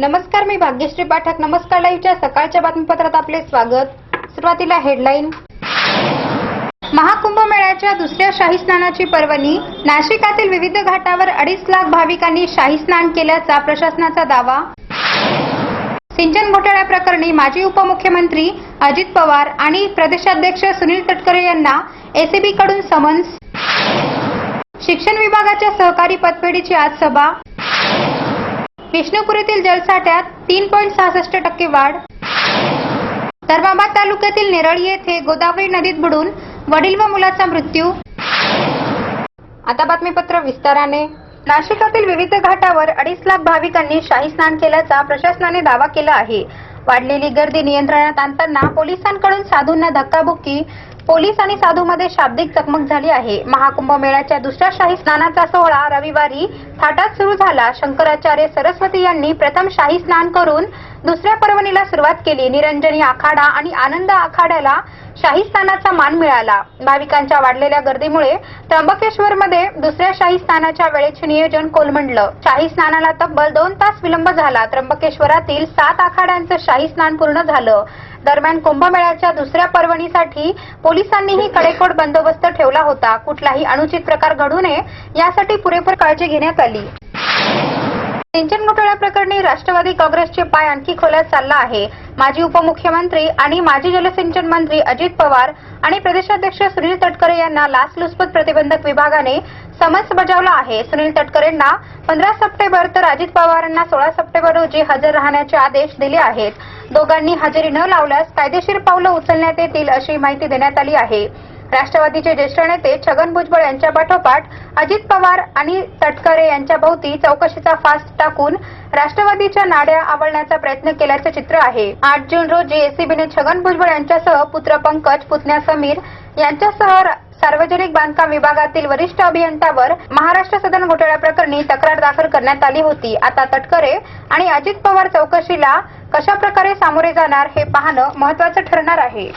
नमस्कार मी भाग्यश्री पाठक. नमस्कार लाईव्हच्या सकाळच्या बातमीपत्रात आपले स्वागत. सुरुवातीला हेडलाईन. महाकुंभमेळ्याच्या दुसऱ्या शाही स्नानाची पर्वणी. नाशिकातील विविध घाटावर अडीच लाख भाविकांनी शाही स्नान केल्याचा प्रशासनाचा दावा. सिंचन घोटाळ्या प्रकरणी माजी उपमुख्यमंत्री अजित पवार आणि प्रदेशाध्यक्ष सुनील तटकरे यांना एसीबी कडून समन्स. शिक्षण विभागाच्या सहकारी पतपेढीची आज सभा. विष्णुपुरीतील जलसाठ्यात तीन पॉईंट सहासष्ट टक्के वाढ. धर्माबाद तालुक्यातील नेरळी येथे गोदावरी नदीत बुडून वडील व मुलाचा मृत्यू. आता बातमीपत्र विस्ताराने. नाशिकातील विविध घाटावर अडीच लाख भाविकांनी शाही स्नान केल्याचा प्रशासनाने दावा केला आहे. वाढलेली गर्दी नियंत्रणात आणताना पोलिसांकडून साधूंना धक्काबुक्की पोलीस आणि साधूमध्ये शाब्दिक चकमक झाली आहे. महाकुंभ मेळ्याच्या दुसऱ्या शाही स्नानाचा सोहळा रविवारी थाटात सुरू झाला. शंकराचार्य सरस्वती यांनी प्रथम शाही स्नान करून दुसऱ्या पर्वणीला सुरुवात केली. निरंजनी आखाडा आणि आनंद आखाड्याला शाही स्थानाचा मान मिळाला. भाविकांच्या वाढलेल्या गर्दीमुळे त्र्यंबकेश्वरमध्ये दुसऱ्या शाही स्नानाच्या वेळेचे नियोजन कोलमडलं. शाही स्नानाला तब्बल दोन तास विलंब झाला. त्र्यंबकेश्वरातील सात आखाड्यांचं शाही स्नान पूर्ण झालं. दरम्यान कुंभमेळ्याच्या दुसऱ्या पर्वणीसाठी पोलिसांनीही कडेकोट बंदोबस्त ठेवला होता. कुठलाही अनुचित प्रकार घडू नये यासाठी पुरेपूर काळजी घेण्यात आली. सिंचन घोटाळ्या प्रकरणी राष्ट्रवादी काँग्रेसचे पाय आणखी खोल्यात चालला आहे. माजी उपमुख्यमंत्री आणि माजी जलसिंचन मंत्री अजित पवार आणि प्रदेशाध्यक्ष सुनील तटकरे यांना लाचलुचपत प्रतिबंधक विभागाने समन्स बजावला आहे. सुनील तटकरेंना पंधरा सप्टेंबर तर अजित पवारांना सोळा सप्टेंबर रोजी हजर राहण्याचे आदेश दिले आहेत. दोघांनी हजेरी न लावल्यास कायदेशीर पावलं उचलण्यात येतील अशी माहिती देण्यात आली आहे. राष्ट्रवादीचे ज्येष्ठ नेते छगन भुजबळ यांच्या पाठोपाठ अजित पवार आणि तटकरे यांच्या भोवती चौकशीचा फास टाकून राष्ट्रवादीच्या नाड्या आवळण्याचा प्रयत्न केल्याचे चित्र आहे. आठ जून रोजी एसीबीने छगन भुजबळ यांच्यासह पुत्र पंकज पुतण्या समीर यांच्यासह सार्वजनिक बांधकाम विभागातील वरिष्ठ अभियंत्यावर महाराष्ट्र सदन घोटाळ्या प्रकरणी तक्रार दाखल करण्यात आली होती. आता तटकरे आणि अजित पवार चौकशीला कशा प्रकारे सामोरे जाणार हे पाहणं महत्वाचं ठरणार आहे.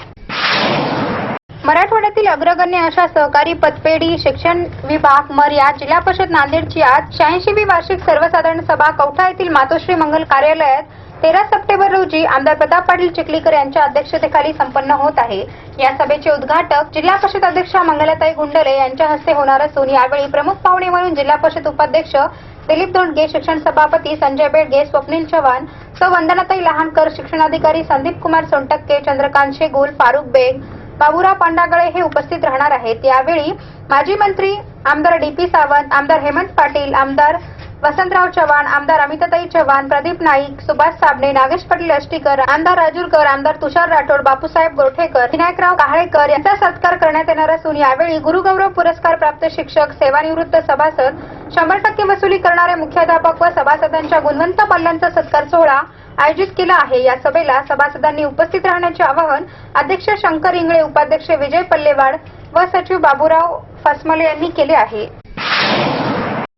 मराठवाड्यातील अग्रगण्य अशा सहकारी पतपेढी शिक्षण विभाग मर्या जिल्हा परिषद नांदेडची आज शहाऐंशीवी वार्षिक सर्वसाधारण सभा कवठा येथील मातोश्री मंगल कार्यालयात तेरा सप्टेंबर रोजी आमदार प्रताप पाटील चिखलीकर यांच्या अध्यक्षतेखाली संपन्न होत आहे. या सभेचे उद्घाटक जिल्हा परिषद अध्यक्ष मंगलाताई गुंडले यांच्या हस्ते होणार असून यावेळी प्रमुख पाहुणे म्हणून जिल्हा परिषद उपाध्यक्ष दिलीप दोंडगे शिक्षण सभापती संजय बेडगे स्वप्नील चव्हाण सौ वंदनाताई लहानकर शिक्षणाधिकारी संदीप कुमार सोनटक्के चंद्रकांत शेगुल फारुख बेग बाबुराव पांडागळे हे उपस्थित राहणार आहेत. यावेळी माजी मंत्री आमदार डी पी सावंत आमदार हेमंत पाटील आमदार वसंतराव चव्हाण आमदार अमिताताई चव्हाण प्रदीप नाईक सुभाष साबणे नागेश पाटील अष्टीकर आमदार राजूरकर आमदार तुषार राठोड बापूसाहेब गोठेकर विनायकराव काहळेकर यांचा सत्कार करण्यात येणार असून यावेळी गुरुगौरव पुरस्कार प्राप्त शिक्षक सेवानिवृत्त सभासद शंभर टक्के वसुली करणारे मुख्याध्यापक व सभासदांच्या गुणवंत पल्ल्यांचा सत्कार सोहळा आयोजित केला आहे. या सभेला सभासदांनी उपस्थित राहण्याचे आवाहन अध्यक्ष शंकर इंगळे उपाध्यक्ष विजय पल्लेवाड व सचिव बाबूराव फसमले यांनी केले आहे.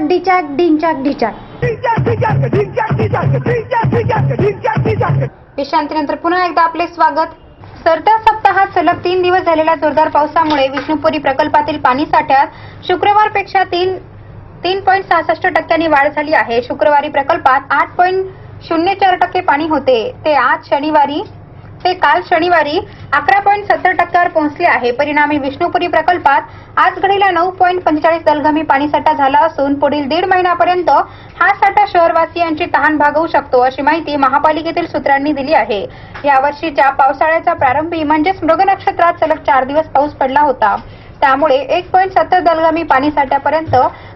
डिंचाक डिचाक डिंचाक डिचाक विश्रांतीनंतर पुन्हा एकदा आपले स्वागत. सरत्या सप्ताहात सलग तीन दिवस झालेल्या जोरदार पावसामुळे विष्णुपुरी प्रकल्पातील पाणी साठ्यात शुक्रवारपेक्षा तीन तीन पॉईंट सहासष्ट टक्क्यांनी वाढ झाली आहे. शुक्रवारी प्रकल्पात आठ पॉईंट शून्य चार टक्के पाणी होते. ते आज शनिवारी ते काल शनिवारी अकरा पॉईंट सत्तर टक्क्यावर पोहोचले आहे. परिणामी विष्णुपुरी प्रकल्पात आज घडीला नऊ पॉईंट पंचेचाळीस दलगमी पाणीसाठा झाला असून पुढील दीड महिन्यापर्यंत हा साठा शहरवासियांची तहान भागवू शकतो अशी माहिती महापालिकेतील सूत्रांनी दिली आहे. या वर्षीच्या प्रारंभी म्हणजेच मृग नक्षत्रात सलग चार दिवस पाऊस पडला होता. त्यामुळे एक पॉईंट सत्तर जलगमी पाणी साठ्यापर्यंत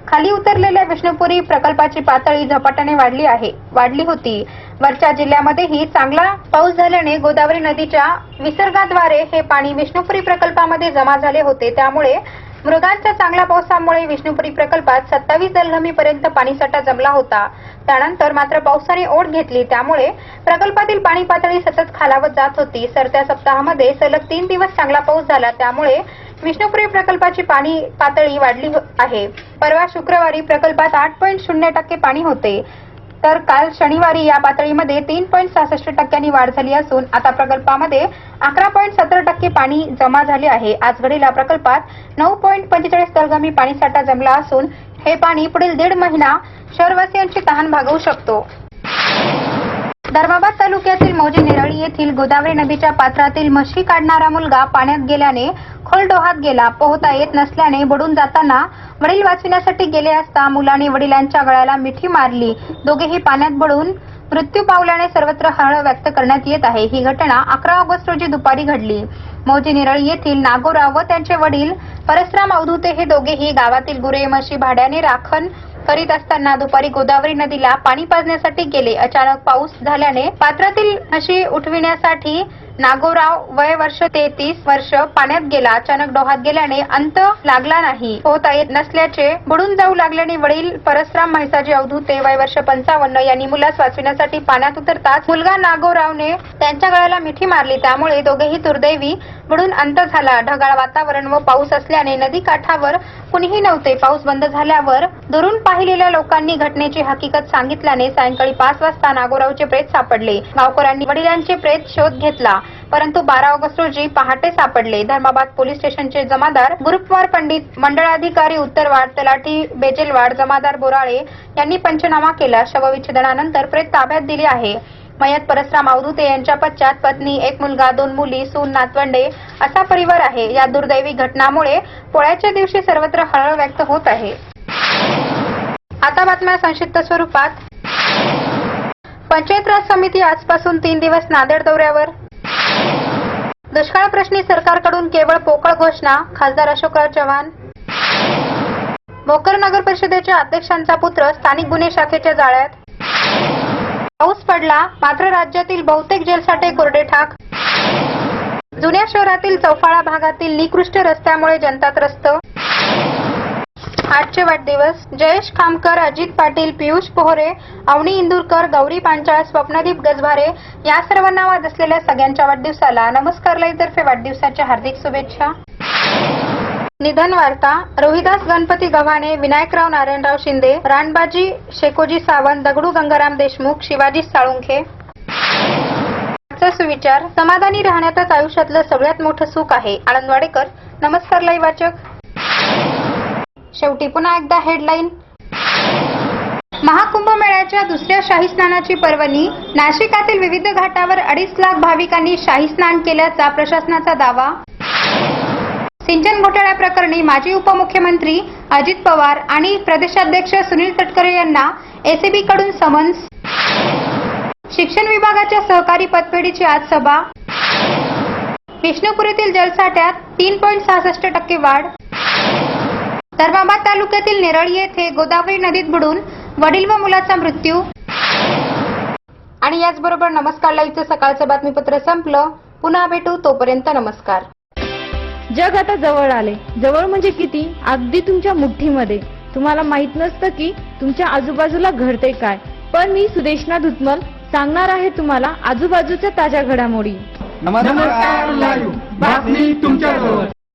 खाली उतरलेल्या विष्णुपुरी प्रकल्पाची पातळी झपाट्याने वाढली आहे. वाढली होती. वरच्या जिल्ह्यामध्येही चांगला पाऊस झाल्याने गोदावरी नदीच्या विसर्गाद्वारे हे पाणी विष्णुपुरी प्रकल्पामध्ये जमा झाले होते. त्यामुळे मृगांच्या चांगल्या पावसामुळे विष्णुपुरी प्रकल्पात सत्तावीस दलगमीपर्यंत पाणीसाठा जमला होता. त्यानंतर मात्र पावसाने ओढ घेतली. त्यामुळे प्रकल्पातील पाणी पातळी सतत खालावत जात होती. सरत्या सप्ताहामध्ये सलग तीन दिवस चांगला पाऊस झाला. त्यामुळे विष्णुपुरी प्रकल्पाची पाणी पातळी वाढली आहे. परवा शुक्रवारी प्रकल्पात आठ पॉईंट शून्य टक्के पाणी होते. तर काल शनिवारी या पातळीमध्ये तीन पॉईंट सहासष्ट टक्क्यांनी वाढ झाली असून आता प्रकल्पामध्ये अकरा पॉईंट सत्तर टक्के पाणी जमा झाले आहे. आज घडीला प्रकल्पात नऊ पॉईंट पंचेचाळीस दलगमी पाणीसाठा जमला असून हे पाणी पुढील दीड महिना शहरवासियांची तहान भागवू शकतो. धर्माबाद तालुक्यातील मौजे निराळी येथील गोदावरी नदीच्या पात्रातील म्हशी काढणारा मुलगा पाण्यात गेल्याने खोल डोहात गेला पोहता येत नसल्याने बुडून जाताना वडील वाचविण्यासाठी गेले असता मुलाने वडिलांच्या गळ्याला मिठी मारली. दोघेही पाण्यात बुडून मृत्यू पावल्याने सर्वत्र हळहळ व्यक्त करण्यात येत आहे. ही घटना अकरा ऑगस्ट रोजी दुपारी घडली. मौजे निरळी येथील नागोराव व त्यांचे वडील परसराम अवधूते हे दोघेही गावातील गुरे म्हशी भाड्याने राखण करीत असताना दुपारी गोदावरी नदीला पाणी पाजण्यासाठी गेले. अचानक पाऊस झाल्याने पात्रातील म्हशी उठविण्यासाठी नागोराव वय वर्ष तेहतीस वर्ष पाण्यात गेला अचानक डोहात गेल्याने अंत लागला नाही. होता येत नसल्याचे बुडून जाऊ लागल्याने वडील परसराम म्हैसाजी अवधूते वय वर्ष पंचावन्न यांनी मुलास वाचविण्यासाठी पाण्यात उतरताच मुलगा नागोरावने त्यांच्या गळ्याला मिठी मारली. त्यामुळे दोघेही दुर्दैवी बुडून अंत झाला. ढगाळ वातावरण व पाऊस असल्याने नदी काठावर कुणीही नव्हते. पाऊस बंद झाल्यावर दुरून पाहिलेल्या लोकांनी घटनेची हकीकत सांगितल्याने सायंकाळी पाच वाजता नागोरावचे प्रेत सापडले. गावकऱ्यांनी वडिलांचे प्रेत शोध घेतला. परंतु बारा ऑगस्ट रोजी पहाटे सापडले. धर्माबाद पोलीस स्टेशनचे जमादार गुरुपवार पंडित मंडळाधिकारी उत्तरवाड तलाठी बेजेलवाड जमादार बोराळे यांनी पंचनामा केला. शवविच्छेदनानंतर प्रेत ताब्यात दिले आहे. मयत परसराम अवधुते यांच्या पश्चात पत्नी एक मुलगा दोन मुली सून नातवंडे असा परिवार आहे. या दुर्दैवी घटनामुळे पोळ्याच्या दिवशी सर्वत्र हळहळ व्यक्त होत आहे. आता बातम्या संक्षिप्त स्वरूपात. पंचायत राज समिती आजपासून तीन दिवस नांदेड दौऱ्यावर. दुष्काळ प्रश्नी सरकारकडून केवळ पोकळ घोषणा खासदार अशोकराव चव्हाण. भोकर नगर परिषदेच्या अध्यक्षांचा पुत्र स्थानिक गुन्हे शाखेच्या जाळ्यात. पाऊस पडला मात्र राज्यातील बहुतेक जलसाठे कोरडे ठाक. जुन्या शहरातील चौफाळा भागातील निकृष्ट रस्त्यामुळे जनता त्रस्त. आजचे वाढदिवस. जयेश खामकर अजित पाटील पियुष पोहरे अवनी इंदूरकर गौरी पांचाळ स्वप्नदीप गजभारे या सर्वांना वाद असलेल्या सगळ्यांच्या वाढदिवसाला नमस्कार तर्फे वाढदिवसाच्या हार्दिक शुभेच्छा. निधन वार्ता रोहिदास गणपती गव्हाणे विनायकराव नारायणराव शिंदे रानबाजी शेकोजी सावंत दगडू गंगाराम देशमुख शिवाजी साळुंखे. सुविचार समाधानी राहण्यातच आयुष्यातलं सगळ्यात मोठं सुख आहे. आनंद वाडेकर नमस्कार लाई वाचक. शेवटी पुन्हा एकदा हेडलाईन महाकुंभ मेळ्याच्या दुसऱ्या शाही स्नानाची पर्वणी नाशिकातील विविध घाटावर अडीच लाख भाविकांनी शाही स्नान केल्याचा प्रशासनाचा दावा. सिंचन घोटाळ्याप्रकरणी माजी उपमुख्यमंत्री अजित पवार आणि प्रदेशाध्यक्ष सुनील तटकरे यांना एसीबी कडून समन्स. शिक्षण विभागाच्या सहकारी पतपेढीची आज सभा. विष्णुपुरीतील जलसाठ्यात तीन पॉईंट सहासष्ट टक्के वाढ. धर्माबाद तालुक्यातील नेरळी येथे गोदावरी नदीत बुडून वडील व मुलाचा मृत्यू. आणि याचबरोबर नमस्कार लाईव्हचं सकाळचं बातमीपत्र संपलं. पुन्हा भेटू. तोपर्यंत नमस्कार. जग आता जवळ आले. जवळ म्हणजे किती? अगदी तुमच्या मुठ्ठीमध्ये. तुम्हाला माहीत नसतं की तुमच्या आजूबाजूला घडते काय. पण मी सुदेशना धुतमल सांगणार आहे तुम्हाला आजूबाजूच्या ताज्या घडामोडी. नमस्कार लाईव्ह. बातमी तुमच्याजवळ.